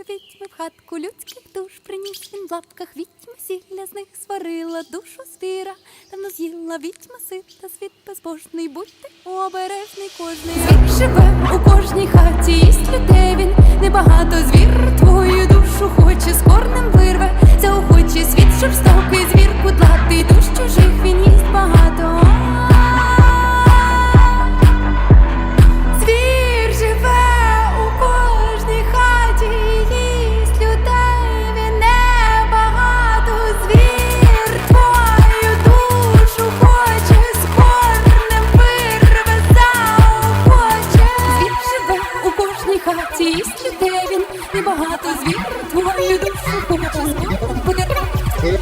до відьми в хатку людських душ приніс. Він в лапках відьми сілля з них сварила душу звіра, давно з'їла відьма сита, світ безбожний, будьте обережний кожний. Звір живе у кожній хаті, їсть людей він небагато. Звір твою душу хоче з корнем вирве, заохоче світ жорстокий звір, кудлатий хаті і сліде він, небагато звір твою душу, побачив, буде рак,